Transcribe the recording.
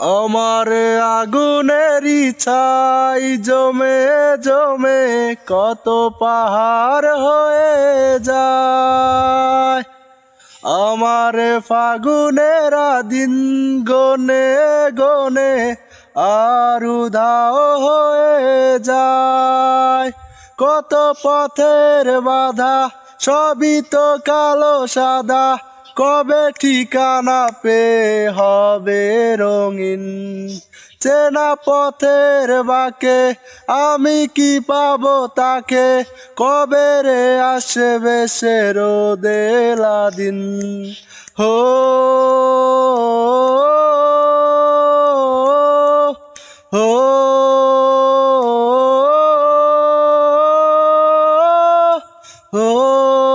আমার আগুনেরই ছাই জমে জমে কত পাহাড় হয়ে যায়। আমার ফাগুনেরা দিন গনে গনে আর উধাও হয়ে যায়। কত পথের বাধা, সবই তো কালো সাদা। কবে ঠিকানা পে হবে রঙিন? চেনা পথের বাকে আমি কি পাব তাকে? কবে রে আসবে সে রোদেলা দিন হো হো হো।